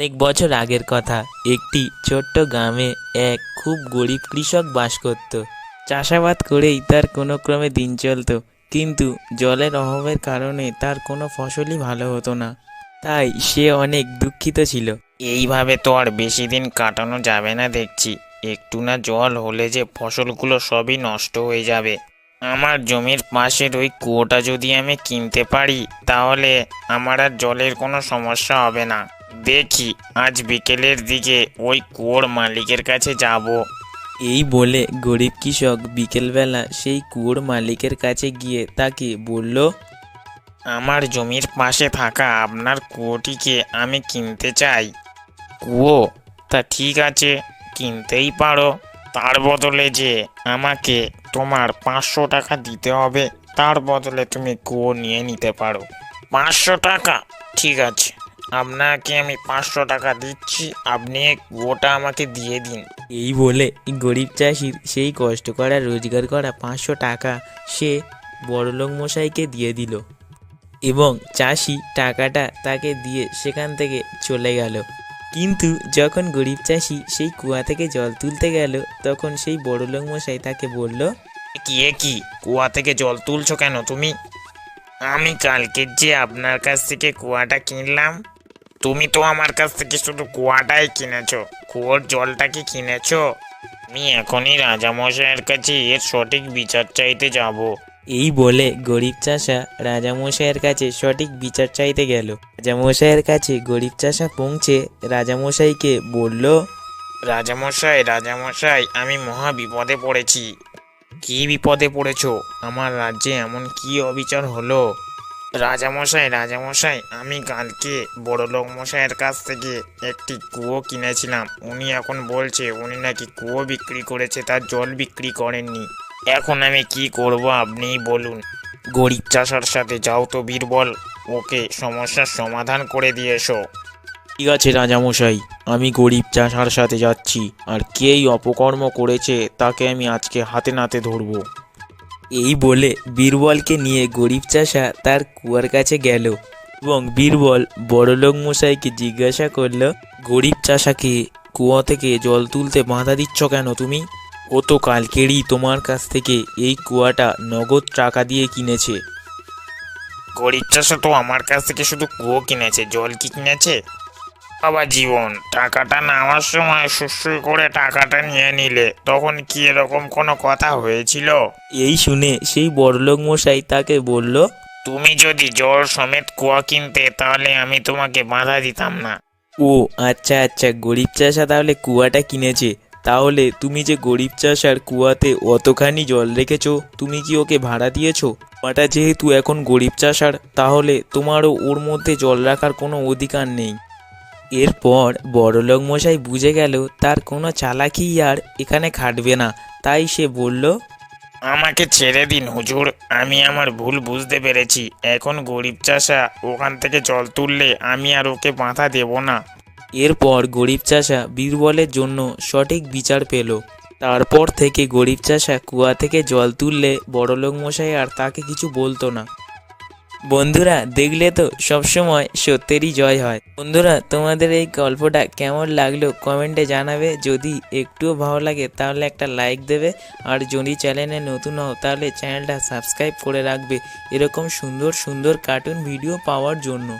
অনেক বছর আগের কথা। একটি ছোট্ট গ্রামে এক খুব গরিব কৃষক বাস করত। চাষাবাদ করেই তার কোনো ক্রমে দিন চলতো, কিন্তু জলের অভাবের কারণে তার কোনো ফসলই ভালো হতো না। তাই সে অনেক দুঃখিত ছিল। এইভাবে তো আর বেশি দিন কাটানো যাবে না দেখছি। একটু না জল হলে যে ফসলগুলো সবই নষ্ট হয়ে যাবে। আমার জমির পাশের ওই কুয়োটা যদি আমি কিনতে পারি, তাহলে আমার আর জলের কোনো সমস্যা হবে না। দেখি আজ বিকেলের দিকে ওই কুয়োর মালিকের কাছে যাব। এই বলে গরিব কৃষক বিকেলবেলা সেই কুয়োর মালিকের কাছে গিয়ে তাকে বলল আমার জমির পাশে থাকা আপনার কুয়োটিকে আমি কিনতে চাই। কুয়ো? তা ঠিক আছে কিনতেই পারো। তার বদলে যে আমাকে তোমার পাঁচশো টাকা দিতে হবে তার বদলে তুমি কুয়ো নিয়ে নিতে পারো। পাঁচশো টাকা? ঠিক আছে। আপনাকে আমি পাঁচশো টাকা দিচ্ছি আপনি ওটা আমাকে দিয়ে দিন। এই বলে গরিব চাষির সেই কষ্ট করা রোজগার করা পাঁচশো টাকা সে বড়লোক মশাইকে দিয়ে দিল। এবং চাষি টাকাটা তাকে দিয়ে সেখান থেকে চলে গেল। কিন্তু যখন গরিব চাষি সেই কুয়া থেকে জল তুলতে গেল তখন সেই বড়লোক মশাই তাকে বলল কি এ কি? কুয়া থেকে জল তুলছো কেন তুমি? আমি কালকে যে আপনার কাছ থেকে কুয়াটা কিনলাম তুমি তো আমার কাছ থেকে শুধু কুয়াটাই কিনেছো। কুয়োর জলটা কি কিনেছো? আমি এখনই রাজামশাইয়ের কাছে এর সঠিক বিচার চাইতে যাব। এই বলে গরিব চাষা রাজামশাইয়ের কাছে সঠিক বিচার চাইতে গেল। রাজামশাইয়ের কাছে গরিব চাষা পৌঁছে রাজামশাইকে বলল রাজামশাই রাজামশাই আমি মহা বিপদে পড়েছি। কি বিপদে পড়েছো? আমার রাজ্যে এমন কি অবিচার হলো? রাজামশাই রাজামশাই, আমি কালকে বড়লোক মশাইয়ের কাছ থেকে একটি কুয়ো কিনেছিলাম। উনি এখন বলছে, উনি নাকি কুয়ো বিক্রি করেছে, তার জল বিক্রি করেননি। এখন আমি কি করব আপনিই বলুন। গরিব চাষার সাথে যাও তো বীরবল, ওকে সমস্যার সমাধান করে দিয়ে এসো। ঠিক আছে রাজামশাই, আমি গরিব চাষার সাথে যাচ্ছি, আর কে এই অপকর্ম করেছে তাকে আমি আজকে হাতে নাতে ধরবো। এই বলে বীরবলকে নিয়ে গরিব চাষা তার কুয়ার কাছে গেল এবং বীরবল বড়লোক মশাইকে জিজ্ঞাসা করল, গরিব চাষাকে কুয়া থেকে জল তুলতে বাধা দিচ্ছ কেন তুমি? ও তো কালকেরই তোমার কাছ থেকে এই কুয়াটা নগদ টাকা দিয়ে কিনেছে। গরিব চাষা তো আমার কাছ থেকে শুধু কুয়ো কিনেছে, জল কি কিনেছে? বাবা জীবন। টাকাটা নেওয়ার সময় সুসুই করে টাকাটা নিয়ে নিলে তখন কি এরকম কোনো কথা হয়েছিল? এই শুনে সেই বড়লোক মশাই তাকে বলল তুমি যদি জল সমেত কুয়া কিনতে তাহলে আমি তোমাকে বাধা দিতাম না। ও আচ্ছা আচ্ছা গরিব চাষা তাহলে কুয়াটা কিনেছে। তাহলে তুমি যে গরিব চাষার কুয়াতে অতখানি জল রেখেছো তুমি কি ওকে ভাড়া দিয়েছ? কুয়াটা যেহেতু এখন গরিব চাষার তাহলে তোমারও ওর মধ্যে জল রাখার কোনো অধিকার নেই। এরপর বড়লোক মশাই বুঝে গেল তার কোনো চালাকি আর এখানে খাটবে না। তাই সে বলল আমাকে ছেড়ে দিন হুজুর আমি আমার ভুল বুঝতে পেরেছি। এখন গরিব চাষা ওখান থেকে জল তুললে আমি আর ওকে বাধা দেব না। এরপর গরিব চাষা বীরবলের জন্য সঠিক বিচার পেল। তারপর থেকে গরিব চাষা কুয়া থেকে জল তুললে বড়লোক মশাই আর তাকে কিছু বলতো না। বন্ধুরা, দেখলে তো সবসময় সত্যেরই জয় হয়। বন্ধুরা, তোমাদের এই গল্পটা কেমন লাগল কমেন্টে জানাবে। যদি একটুও ভালো লাগে, তাহলে একটা লাইক দেবে। আর যদি চ্যানেলে নতুন হও, তাহলে চ্যানেলটা সাবস্ক্রাইব করে রাখবে। এরকম সুন্দর সুন্দর কার্টুন ভিডিও পাওয়ার জন্য।